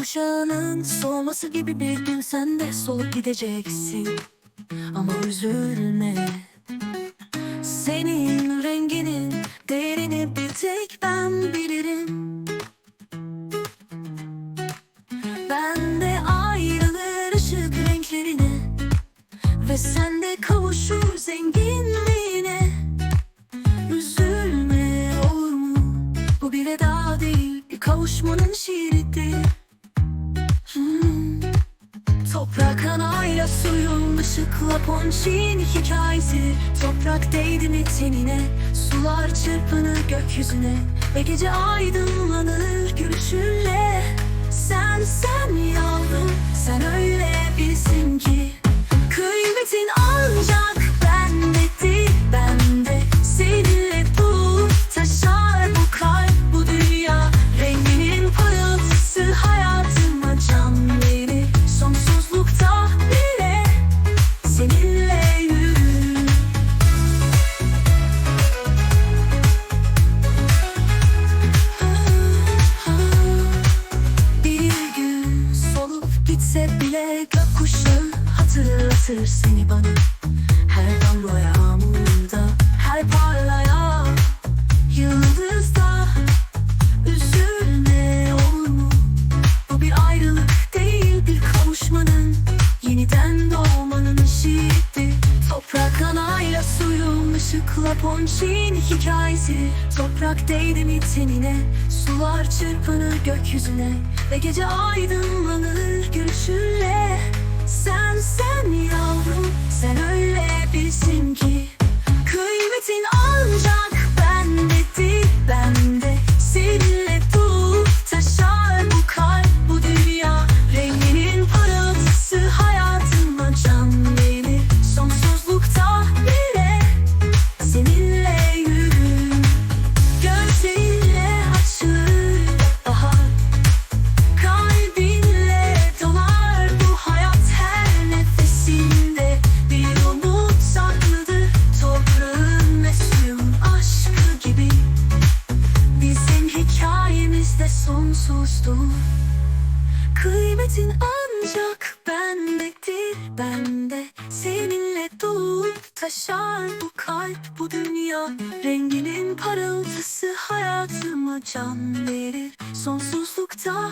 kuşağının solması gibi bir gün sen de solup gideceksin Ama üzülme Senin renginin değerini bir tek ben bilirim Ben de ayrılır ışık renklerine Ve sen de kavuşur zenginliğine Üzülme olur mu? Bu bir veda değil Bir kavuşmanın şiiridir. Toprak anayla suyun ışıkla ponçin hikayesi. Toprak değdi mi tenine Sular çırpınır gökyüzüne. Ve gece aydınlanır gülüşünle bile gökkuşağı hatırlatır seni bana. Her damla ışıkla ponçin hikayesi. Toprak değdi mi tenine Sular çırpınır gökyüzüne. Ve gece aydınlanır gülüşünle Sen sen yavrum sen öyle sonsuzdur Kıymetin ancak bendedir bende Seninle dolup taşar bu kalp bu dünya. Renginin parıltısı hayatıma can verir. Sonsuzlukta